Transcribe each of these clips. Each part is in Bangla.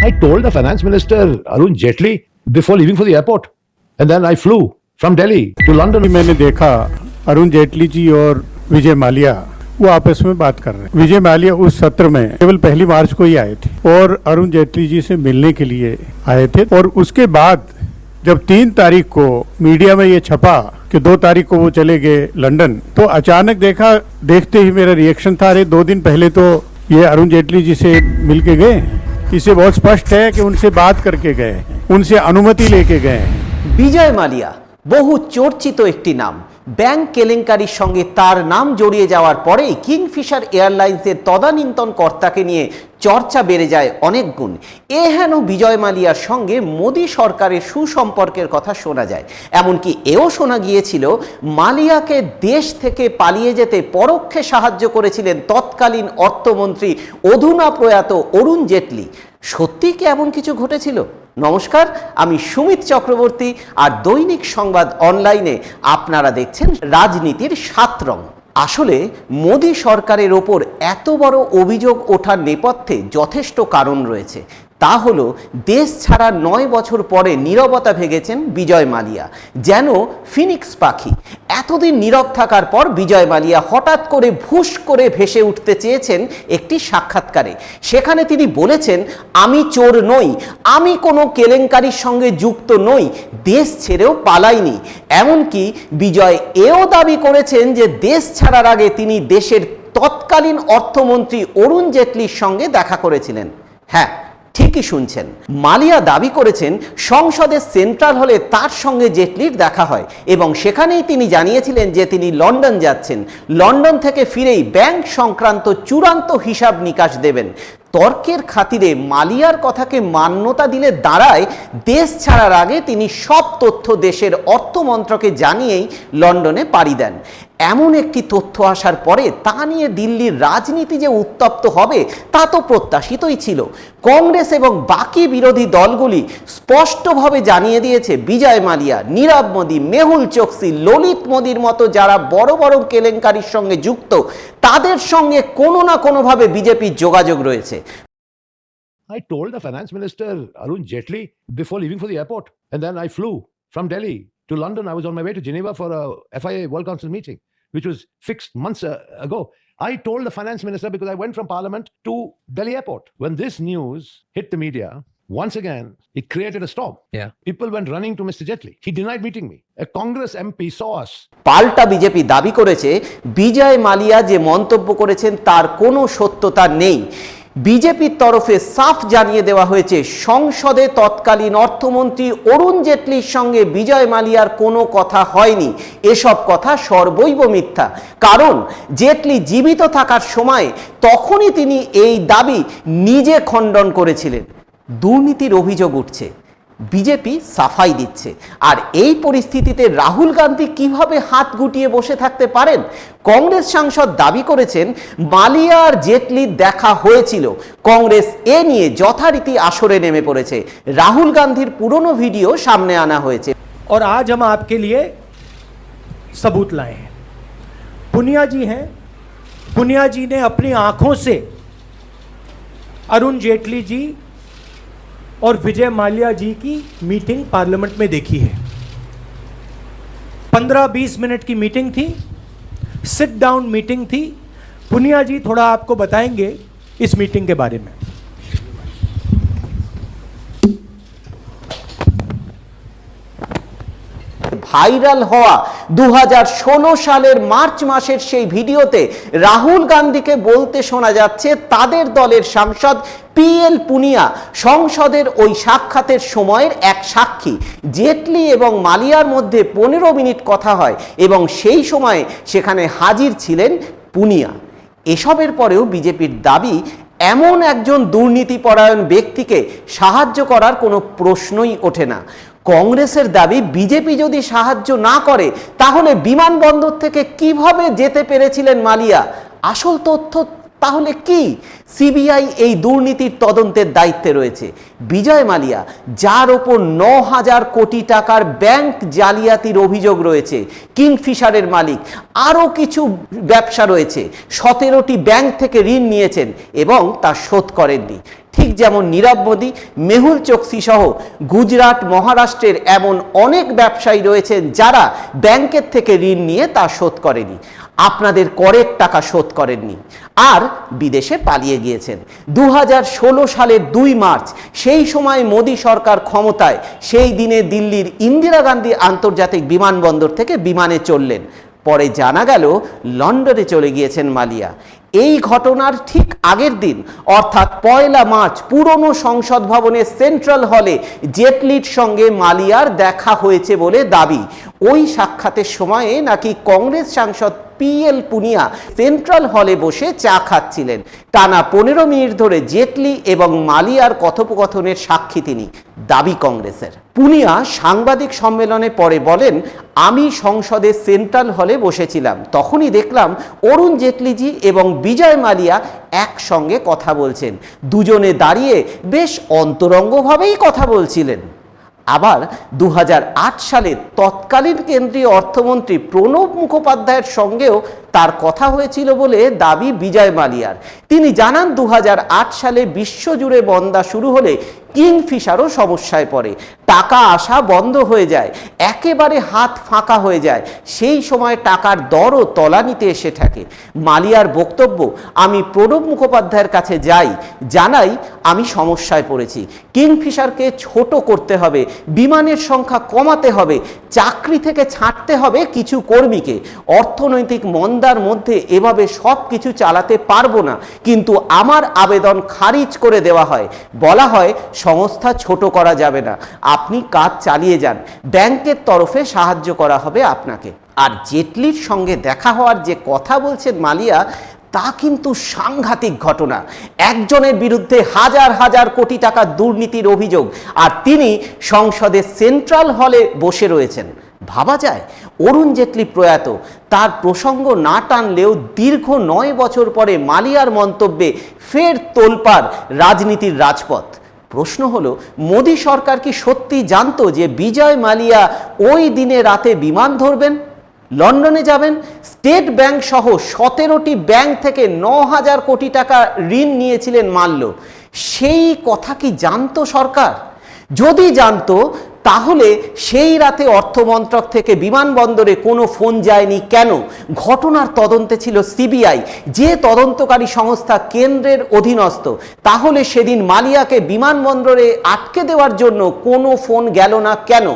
I told the finance minister Arun Jaitley before leaving for the airport, and then I flew from Delhi to London. मैंने देखा अरुण जेटली जी और विजय माल्या वो आपस में बात कर रहे हैं। विजय माल्या उस सत्र में केवल पहली मार्च को ही आए थे और अरुण जेटली जी से मिलने के लिए आए थे। और उसके बाद जब तीन तारीख को मीडिया में ये छपा कि दो तारीख को वो चले गए लंदन तो अचानक देखा देखते ही मेरा रिएक्शन था अरे दो दिन पहले तो ये अरुण जेटली जी से मिल के गए इससे बहुत स्पष्ट है कि उनसे बात करके गए हैं उनसे अनुमति लेके गए हैं বিজয় মালিয়া বহু চর্চিত একটি নাম ব্যাংক কেলেঙ্কারির সঙ্গে তার নাম জড়িয়ে যাওয়ার পরেই কিংফিশার এয়ারলাইন্সের তদানীন্তন কর্তাকে নিয়ে চর্চা বেড়ে যায় অনেক গুণ। এ হেন বিজয় মালিয়ার সঙ্গে মোদী সরকারের সুসম্পর্কের কথা শোনা যায়। এমনকি এও শোনা গিয়েছিল, মালিয়াকে দেশ থেকে পালিয়ে যেতে পরোক্ষে সাহায্য করেছিলেন তৎকালীন অর্থমন্ত্রী অধুনা প্রয়াত অরুণ জেটলি। সত্যি কি এমন কিছু ঘটেছিল? নমস্কার, আমি সুমিত চক্রবর্তী আর দৈনিক সংবাদ অনলাইনে আপনারা দেখছেন রাজনীতির সাত রং। আসলে মোদী সরকারের ওপর এত বড় অভিযোগ ওঠার নেপথ্যে যথেষ্ট কারণ রয়েছে। তা হলো, দেশ ছাড়া নয় বছর পরে নীরবতা ভেঙেছেন বিজয় মালিয়া, যেন ফিনিক্স পাখি। এতদিন নীরব থাকার পর বিজয় মালিয়া হঠাৎ করে ভুস করে ভেসে উঠতে চেয়েছেন একটি সাক্ষাৎকারে। সেখানে তিনি বলেছেন, আমি চোর নই, আমি কোনো কেলেঙ্কারির সঙ্গে যুক্ত নই, দেশ ছেড়েও পালাইনি। এমনকি বিজয় এও দাবি করেছেন যে, দেশ ছাড়ার আগে তিনি দেশের তৎকালীন অর্থমন্ত্রী অরুণ জেটলির সঙ্গে দেখা করেছিলেন। হ্যাঁ ঠিকই শুনছেন। মালিয়া দাবি করেছেন সংসদের সেন্ট্রাল হলে তার সঙ্গে জেটলির দেখা হয় এবং সেখানেই তিনি জানিয়েছিলেন যে তিনি লন্ডন যাচ্ছেন। লন্ডন থেকে ফিরেই ব্যাংক সংক্রান্ত চূড়ান্ত হিসাব নিকাশ দেবেন। তর্কের খাতিরে মালিয়ার কথাকে মান্যতা দিলে দাঁড়ায়, দেশ ছাড়ার আগে তিনি সব তথ্য দেশের অর্থমন্ত্রকে জানিয়েই লন্ডনে পাড়ি দেন। এমন একটি তথ্য আসার পরে তা নিয়ে দিল্লির রাজনীতি যে উত্তপ্ত হবে তা তো প্রত্যাশিতই ছিল। কংগ্রেস এবং বাকি বিরোধী দলগুলি স্পষ্টভাবে জানিয়ে দিয়েছে বিজয় মালিয়া নীরব মোদী মেহুল চোকসি ললিত মোদীর মতো যারা বড় বড় কেলেঙ্কারির সঙ্গে যুক্ত তাদের সঙ্গে কোনো না কোনোভাবে বিজেপির যোগাযোগ রয়েছে। I told the finance minister Arun Jaitley before leaving for the airport, and then I flew from Delhi to London. I was on my way to Geneva for a FIA World Council meeting, which was fixed months uh, ago. I told the finance minister because I went from Parliament to Delhi airport. When this news hit the media, once again, it created a storm. Yeah. People went running to Mr. Jetli. He denied meeting me. A Congress MP saw us পাল্টা বিজেপি দাবি করেছে বিজয় মালিয়া যে মন্তব্য করেছেন তার কোনো সত্যতা নেই বিজেপির তরফে সাফ জানিয়ে দেওয়া হয়েছে, সংসদে তৎকালীন অর্থমন্ত্রী অরুণ জেটলির সঙ্গে বিজয় মালিয়ার কোনো কথা হয়নি। এসব কথা সর্বৈব মিথ্যা। কারণ জেটলি জীবিত থাকার সময় তখনই তিনি এই দাবি নিজে খণ্ডন করেছিলেন। দুর্নীতির অভিযোগ উঠছে। বিজেপি সাফাই দিচ্ছে আর এই পরিস্থিতিতে রাহুল গান্ধী কিভাবে হাত গুটিয়ে বসে থাকতে পারেন কংগ্রেস সাংসদ দাবি করেছেন মালিয়া আর জেটলির দেখা হয়েছিল কংগ্রেস এ নিয়ে যথারীতি আসরে নেমে পড়েছে রাহুল গান্ধীর পুরনো ভিডিও সামনে আনা হয়েছে और आज हम आपके लिए सबूत लाए हैं पुनिया जी हैं पुनिया जी ने अपनी आंखों से अरुण जेटली जी और विजय माल्या जी की मीटिंग पार्लियामेंट में देखी है 15-20 मिनट की मीटिंग थी सिट डाउन मीटिंग थी पुनिया जी थोड़ा आपको बताएंगे इस मीटिंग के बारे में ভাইরাল হওয়া দু সালের মার্চ মাসের সেই ভিডিওতে রাহুল গান্ধীকে বলতে শোনা যাচ্ছে তাদের দলের সাংসদ পিএল পুনিয়া সংসদের ওই সাক্ষাতের সময়ের এক সাক্ষী। জেটলি এবং মালিয়ার মধ্যে পনেরো মিনিট কথা হয় এবং সেই সময়ে সেখানে হাজির ছিলেন পুনিয়া। এসবের পরেও বিজেপির দাবি, এমন একজন দুর্নীতিপরায়ণ ব্যক্তিকে সাহায্য করার কোনো প্রশ্নই ওঠে না। কংগ্রেসের দাবি, বিজেপি যদি সাহায্য না করে, তাহলে বিমানবন্দর থেকে কীভাবে যেতে পেরেছিলেন মালিয়া? আসল তথ্য তাহলে কি? সিবিআই এই দুর্নীতির তদন্তের দায়িত্বে রয়েছে। বিজয় মালিয়া, যার ওপর ন হাজার কোটি টাকার ব্যাংক জালিয়াতির অভিযোগ রয়েছে, কিংফিশারের মালিক, আরও কিছু ব্যবসা রয়েছে, সতেরোটি ব্যাংক থেকে ঋণ নিয়েছেন এবং তা শোধ করেননি। ঠিক যেমন নীরব মোদী, মেহুল চোকসি সহ গুজরাট, মহারাষ্ট্রের এমন অনেক ব্যবসায়ী রয়েছেন যারা ব্যাংকের থেকে ঋণ নিয়ে তা শোধ করেনি। আপনাদের করের টাকা শোধ করেননি। আর বিদেশে পালিয়ে গিয়েছেন। দু হাজার ষোলো সালের দুই মার্চ, সেই সময় মোদী সরকার ক্ষমতায়, সেই দিনে দিল্লির ইন্দিরা গান্ধী আন্তর্জাতিক বিমানবন্দর থেকে বিমানে চললেন। পরে জানা গেল, লন্ডনে চলে গিয়েছেন মালিয়া। এই ঘটনার ঠিক আগের দিন, অর্থাৎ পয়লা মার্চ, পুরনো সংসদ ভবনের সেন্ট্রাল হলে জেটলির সঙ্গে মালিয়ার দেখা হয়েছে বলে দাবি। ওই সাক্ষাতের সময়ে নাকি কংগ্রেস সাংসদ পিএল পুনিয়া সেন্ট্রাল হলে বসে চা খাচ্ছিলেন। টানা পনেরো মিনিট ধরে জেটলি এবং মালিয়ার কথোপকথনের সাক্ষী তিনি, দাবি কংগ্রেসের। পুনিয়া সাংবাদিক সম্মেলনে পরে বলেন, আমি সংসদে সেন্ট্রাল হলে বসেছিলাম। তখনই দেখলাম অরুণ জেটলিজি এবং বিজয় মালিয়া একসঙ্গে কথা বলছেন। দুজনে দাঁড়িয়ে বেশ অন্তরঙ্গভাবেই কথা বলছিলেন। আবার দু হাজার আট সালে তৎকালীন কেন্দ্রীয় অর্থমন্ত্রী প্রণব মুখোপাধ্যায়ের সঙ্গেও তার কথা হয়েছিল বলে দাবি বিজয় মালিয়ার। তিনি জানান দু হাজার আট সালে বিশ্বজুড়ে বন্দা শুরু হলে কিংফিশারও সমস্যায় পড়ে। টাকা আসা বন্ধ হয়ে যায়, একেবারে হাত ফাঁকা হয়ে যায়। সেই সময় টাকার দরও তলানিতে এসে থাকে। মালিয়ার বক্তব্য, আমি প্রণব মুখোপাধ্যায়ের কাছে যাই, জানাই আমি সমস্যায় পড়েছি। কিংফিশারকে ছোট করতে হবে, বিমানের সংখ্যা কমাতে হবে, চাকরি থেকে ছাঁটতে হবে কিছু কর্মীকে। অর্থনৈতিক মন্দার মধ্যে এভাবে সব কিছু চালাতে পারব না, কিন্তু আমার আবেদন খারিজ করে দেওয়া হয়। বলা হয় সংস্থা ছোট করা যাবে না। আপনি কাজ চালিয়ে যান। ব্যাংকের তরফে সাহায্য করা হবে আপনাকে। আর জেটলির সঙ্গে দেখা হওয়ার যে কথা বলছেন মালিয়া, তা কিন্তু সাংঘাতিক ঘটনা। একজনের বিরুদ্ধে হাজার হাজার কোটি টাকা দুর্নীতির অভিযোগ, আর তিনি সংসদের সেন্ট্রাল হলে বসে রয়েছেন। ভাবা যায়, অরুণ জেটলি প্রয়াত, তার প্রসঙ্গ না টানলেও দীর্ঘ নয় বছর পরে মালিয়ার মন্তব্যে ফের তোলপাড় রাজনীতির রাজপথ। প্রশ্ন হল, মোদী সরকার কি সত্যি জানতো যে বিজয় মালিয়া ওই দিনে রাতে বিমান ধরবেন, লন্ডনে যাবেন? স্টেট ব্যাংক সহ সতেরোটি ব্যাংক থেকে ন হাজার কোটি টাকা ঋণ নিয়েছিলেন মাল্য। সেই কথা কি জানতো সরকার? যদি জানতো তাহলে সেই রাতে অর্থমন্ত্রক থেকে বিমানবন্দরে কোনো ফোন যায়নি কেন? ঘটনার তদন্তে ছিল সিবিআই, যে তদন্তকারী সংস্থা কেন্দ্রের অধীনস্থ। তাহলে সেদিন মালিয়াকে বিমানবন্দরে আটকে দেওয়ার জন্য কোনো ফোন গেল না কেন?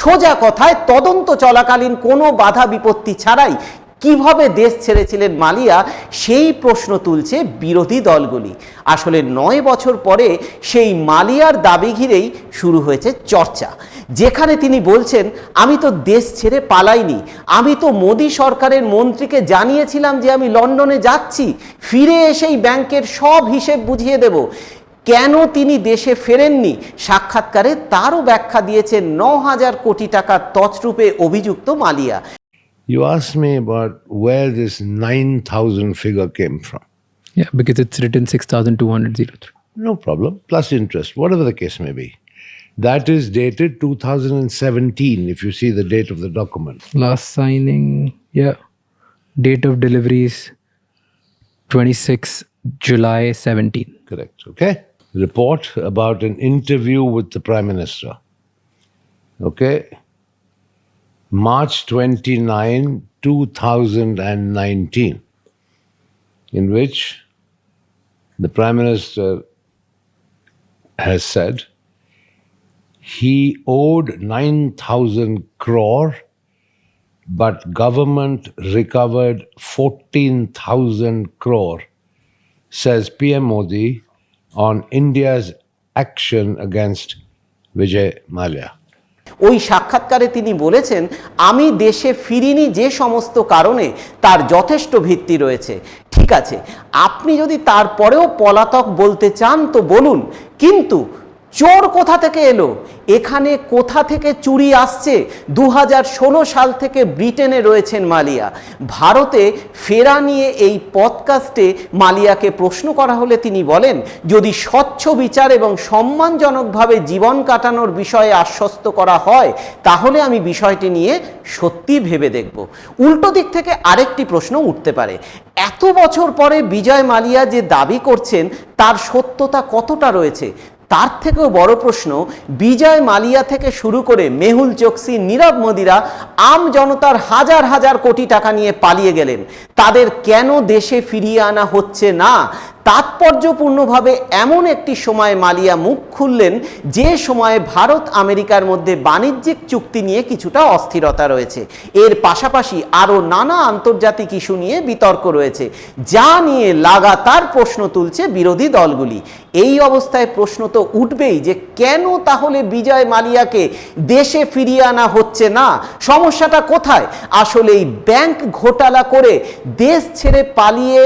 সোজা কথায় তদন্ত চলাকালীন কোনো বাধা বিপত্তি ছাড়াই কীভাবে দেশ ছেড়েছিলেন মালিয়া? সেই প্রশ্ন তুলছে বিরোধী দলগুলি। আসলে নয় বছর পরে সেই মালিয়ার দাবি ঘিরেই শুরু হয়েছে চর্চা। যেখানে তিনি বলছেন আমি তো দেশ ছেড়ে পালাইনি আমি তো মোদী সরকারের মন্ত্রীকে জানিয়েছিলাম যে আমি লন্ডনে যাচ্ছি ফিরে এসেই ব্যাংকের সব হিসেব বুঝিয়ে দেব কেন তিনি দেশে ফেরেননি সাক্ষাৎকারে তারও ব্যাখ্যা দিয়েছেন ন হাজার কোটি টাকার তছরূপে অভিযুক্ত Malia You asked me about where this 9,000 figure came from. Yeah, because it's written 6,203. No problem. Plus interest, whatever the case may be. That is dated 2017, if you see the date of the document. Last signing, yeah. Date of deliveries 26 July 17. Correct. Okay. Report about an interview with the Prime Minister. Okay. March 29, 2019, in which the Prime Minister has said he owed 9,000 crore, but government recovered 14,000 crore says PM Modi on India's action against Vijay Malia. ওই সাক্ষাৎকারে তিনি বলেছেন আমি দেশে ফিরিনি যে সমস্ত কারণে তার যথেষ্ট ভিত্তি রয়েছে ঠিক আছে আপনি যদি তারপরেও পলাতক বলতে চান তো বলুন কিন্তু চোর কোথা থেকে এলো? এখানে কোথা থেকে চুরি আসছে? দু হাজার ষোলো সাল থেকে ব্রিটেনে রয়েছেন মালিয়া। ভারতে ফেরা নিয়ে এই পডকাস্টে মালিয়াকে প্রশ্ন করা হলে তিনি বলেন, যদি স্বচ্ছ বিচার এবং সম্মানজনকভাবে জীবন কাটানোর বিষয়ে আশ্বস্ত করা হয়, তাহলে আমি বিষয়টি নিয়ে সত্যি ভেবে দেখব। উল্টো দিক থেকে আরেকটি প্রশ্ন উঠতে পারে। এত বছর পরে বিজয় মালিয়া যে দাবি করছেন, তার সত্যতা কতটা রয়েছে? তার থেকেও বড় প্রশ্ন, বিজয় মালিয়া থেকে শুরু করে মেহুল চোকসি, নীরব মোদিরা আম জনতার হাজার হাজার কোটি টাকা নিয়ে পালিয়ে গেলেন। তাদের কেন দেশে ফিরিয়ে আনা হচ্ছে না? তাৎপর্যপূর্ণভাবে এমন একটি সময় মালিয়া মুখ খুললেন, যে সময়ে ভারত আমেরিকার মধ্যে বাণিজ্যিক চুক্তি নিয়ে কিছুটা অস্থিরতা রয়েছে। এর পাশাপাশি আরও নানা আন্তর্জাতিক ইস্যু নিয়ে বিতর্ক রয়েছে, যা নিয়ে লাগাতার প্রশ্ন তুলছে বিরোধী দলগুলি। এই অবস্থায় প্রশ্ন তো উঠবেই যে কেন তাহলে বিজয় মালিয়াকে দেশে ফিরিয়ে আনা হচ্ছে না? সমস্যাটা কোথায়? আসলে এই ব্যাংক ঘোটালা করে দেশ ছেড়ে পালিয়ে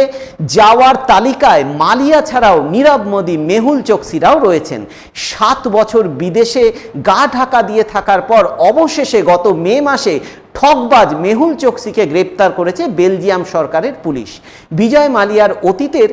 যাওয়ার তালিকায় মালিয়া ছাড়াও নীরব মোদী, মেহুল চোকসিরাও রয়েছেন। সাত বছর বিদেশে গা ঢাকা দিয়ে থাকার পর অবশেষে গত মে মাসে ঠকবাজ মেহুল চোকসিকে গ্রেপ্তার করেছে বেলজিয়াম সরকারের পুলিশ। বিজয় মালিয়ার অতীতের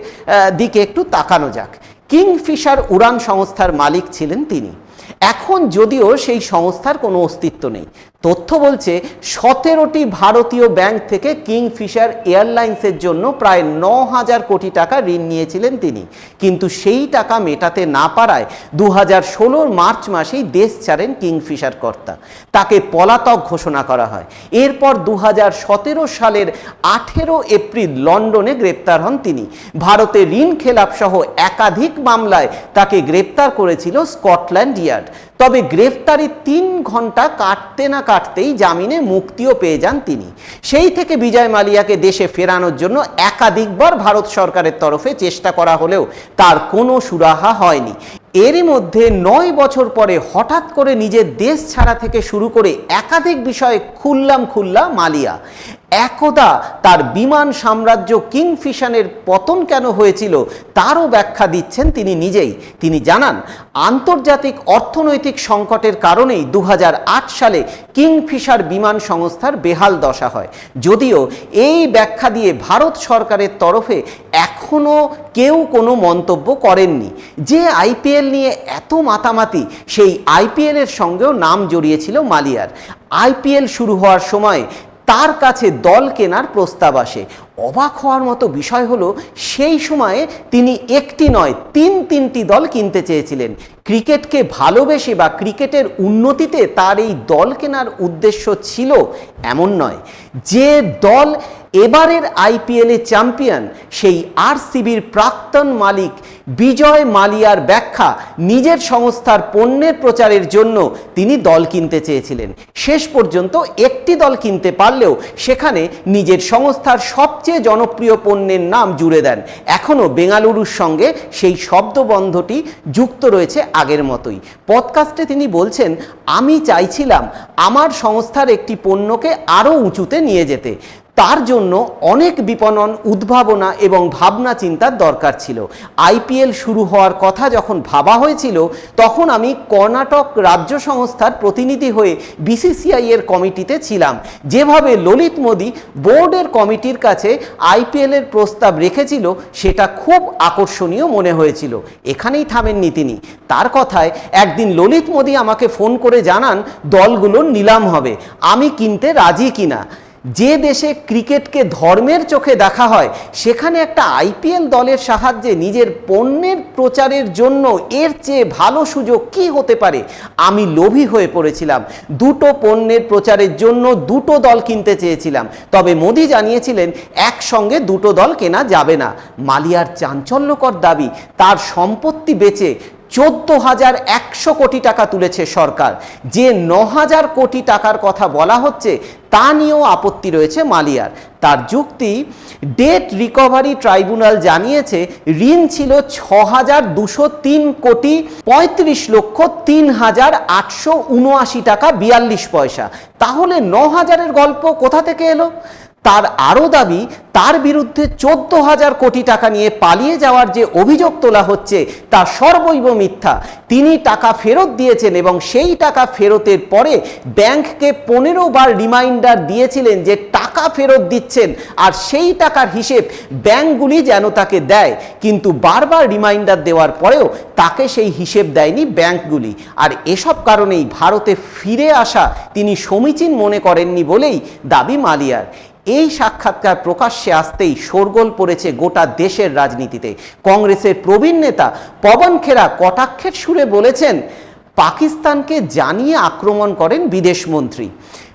দিকে একটু তাকানো যাক। কিংফিশার উড়ান সংস্থার মালিক ছিলেন তিনি। এখন যদিও সেই সংস্থার কোনো অস্তিত্ব নেই। তথ্য বলছে, সতেরোটি ভারতীয় ব্যাংক থেকে কিংফিশার এয়ারলাইন্সের জন্য প্রায় ন হাজার কোটি টাকা ঋণ নিয়েছিলেন তিনি। কিন্তু সেই টাকা মেটাতে না পারায় দু হাজার ষোলোর মার্চ মাসেই দেশ ছাড়েন কিংফিশার কর্তা। তাকে পলাতক ঘোষণা করা হয়। এরপর দু হাজার সতেরো সালের আঠেরো এপ্রিল লন্ডনে গ্রেপ্তার হন তিনি। ভারতে ঋণ খেলাপ সহ একাধিক মামলায় তাকে গ্রেপ্তার করেছিল স্কটল্যান্ড ইয়ার্ড। তবে গ্রেফতারি তিন ঘণ্টা কাটতে না কাটতেই জামিনে মুক্তিও পেয়ে যান তিনি। সেই থেকে বিজয় মালিয়াকে দেশে ফেরানোর জন্য একাধিকবার ভারত সরকারের তরফে চেষ্টা করা হলেও তার কোনো সুরাহা হয়নি। এরই মধ্যে নয় বছর পরে হঠাৎ করে নিজের দেশ ছাড়া থেকে শুরু করে একাধিক বিষয়ে খুললাম খুল্লা মালিয়া। একদা তার বিমান সাম্রাজ্য কিংফিশানের পতন কেন হয়েছিল তারও ব্যাখ্যা দিচ্ছেন তিনি নিজেই। তিনি জানান, আন্তর্জাতিক অর্থনৈতিক সংকটের কারণেই দু হাজার আট সালে কিংফিশার বিমান সংস্থার বেহাল দশা হয়। যদিও এই ব্যাখ্যা দিয়ে ভারত সরকারের তরফে এখনও কেউ কোনো মন্তব্য করেননি। যে আইপিএল নিয়ে এত মাতামাতি, সেই আইপিএলের সঙ্গেও নাম জড়িয়েছিল মালিয়ার। আইপিএল শুরু হওয়ার সময় তার কাছে দল কেনার প্রস্তাব আসে। অবাক হওয়ার মতো বিষয় হলো, সেই সময়ে তিনি একটি নয়, তিন তিনটি দল কিনতে চেয়েছিলেন। ক্রিকেটকে ভালোবেসে বা ক্রিকেটের উন্নতিতে তার এই দল কেনার উদ্দেশ্য ছিল এমন নয়। যে দল এবারের আইপিএলে চ্যাম্পিয়ন সেই আরসিবির প্রাক্তন মালিক বিজয় মালিয়ার ব্যাখ্যা নিজের সংস্থার পণ্যের প্রচারের জন্য তিনি দল কিনতে চেয়েছিলেন। শেষ পর্যন্ত একটি দল কিনতে পারলেও সেখানে নিজের সংস্থার সবচেয়ে জনপ্রিয় পণ্যের নাম জুড়ে দেন। এখনও বেঙ্গালুরুর সঙ্গে সেই শব্দবন্ধটি যুক্ত রয়েছে আগের মতোই। পডকাস্টে তিনি বলছেন, আমি চাইছিলাম আমার সংস্থার একটি পণ্যকে আরও উঁচুতে নিয়ে যেতে। তার জন্য অনেক বিপণন, উদ্ভাবনা এবং ভাবনা চিন্তার দরকার ছিল। আইপিএল শুরু হওয়ার কথা যখন ভাবা হয়েছিল, তখন আমি কর্ণাটক রাজ্য সংস্থার প্রতিনিধি হয়ে বিসিসিআই এর কমিটিতে ছিলাম। যেভাবে ললিত মোদী বোর্ডের কমিটির কাছে আইপিএলের প্রস্তাব রেখেছিল, সেটা খুব আকর্ষণীয় মনে হয়েছিল। এখানেই থামেননি তিনি। তার কথায়, একদিন ললিত মোদী আমাকে ফোন করে জানান দলগুলোর নিলাম হবে। আমি কিনতে রাজি কিনা? যে দেশে ক্রিকেটকে ধর্মের চোখে দেখা হয়, সেখানে একটা আইপিএল দলের সাহায্যে নিজের পণ্যের প্রচারের জন্য এর চেয়ে ভালো সুযোগ কি হতে পারে? আমি লোভী হয়ে পড়েছিলাম। দুটো পণ্যের প্রচারের জন্য দুটো দল কিনতে চেয়েছিলাম। তবে মোদি জানিয়েছিলেন, একসঙ্গে দুটো দল কেনা যাবে না। মালিয়ার চাঞ্চল্যকর দাবি, তার সম্পত্তি বেচে চোদ্দ হাজার একশো কোটি টাকা তুলেছে সরকার। যে ন হাজার কোটি টাকার কথা বলা হচ্ছে, তা নিয়েও আপত্তি রয়েছে মালিয়ার। তার যুক্তি, ডেট রিকভারি ট্রাইব্যুনাল জানিয়েছে, ঋণ ছিল ছ হাজার দুশো তিন কোটি পঁয়ত্রিশ লক্ষ তিন হাজার আটশো উনআশি টাকা বিয়াল্লিশ পয়সা। তাহলে ন হাজারের গল্প কোথা থেকে এলো? তার আরও দাবি, তার বিরুদ্ধে চোদ্দ হাজার কোটি টাকা নিয়ে পালিয়ে যাওয়ার যে অভিযোগ তোলা হচ্ছে, তা সর্বৈব মিথ্যা। তিনি টাকা ফেরত দিয়েছেন এবং সেই টাকা ফেরতের পরে ব্যাংককে পনেরো বার রিমাইন্ডার দিয়েছিলেন যে টাকা ফেরত দিচ্ছেন আর সেই টাকার হিসেব ব্যাংকগুলি যেন তাকে দেয়। কিন্তু বারবার রিমাইন্ডার দেওয়ার পরেও তাকে সেই হিসেব দেয়নি ব্যাংকগুলি। আর এসব কারণেই ভারতে ফিরে আসা তিনি সমীচীন মনে করেননি বলেই দাবি মালিয়ার। এই সাক্ষাৎকার প্রকাশ্যে আসতেই শোরগোল পড়েছে গোটা দেশের রাজনীতিতে। কংগ্রেসের প্রবীণ নেতা পবন খেরা কটাক্ষের সুরে বলেছেন, পাকিস্তানকে জানিয়ে আক্রমণ করেন বিদেশমন্ত্রী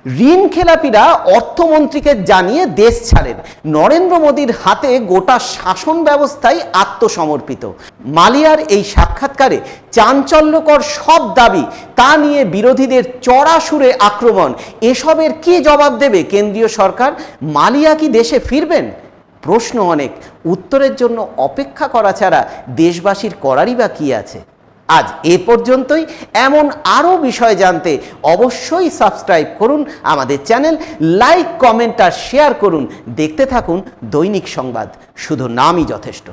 ঋণ খেলাপিরা অর্থমন্ত্রীকে জানিয়ে দেশ ছাড়েন। নরেন্দ্র মোদীর হাতে গোটা শাসন ব্যবস্থাই আত্মসমর্পিত। মালিয়ার এই সাক্ষাৎকারে চাঞ্চল্যকর সব দাবি, তা নিয়ে বিরোধীদের চড়া সুরে আক্রমণ, এসবের কি জবাব দেবে কেন্দ্রীয় সরকার? মালিয়া কি দেশে ফিরবেন? প্রশ্ন অনেক। উত্তরের জন্য অপেক্ষা করা ছাড়া দেশবাসীর করারই বা কী আছে? আজ এ পর্যন্তই। এমন আরও বিষয় জানতে অবশ্যই সাবস্ক্রাইব করুন আমাদের চ্যানেল, লাইক, কমেন্ট আর শেয়ার করুন। দেখতে থাকুন দৈনিক সংবাদ। শুধু নামই যথেষ্ট।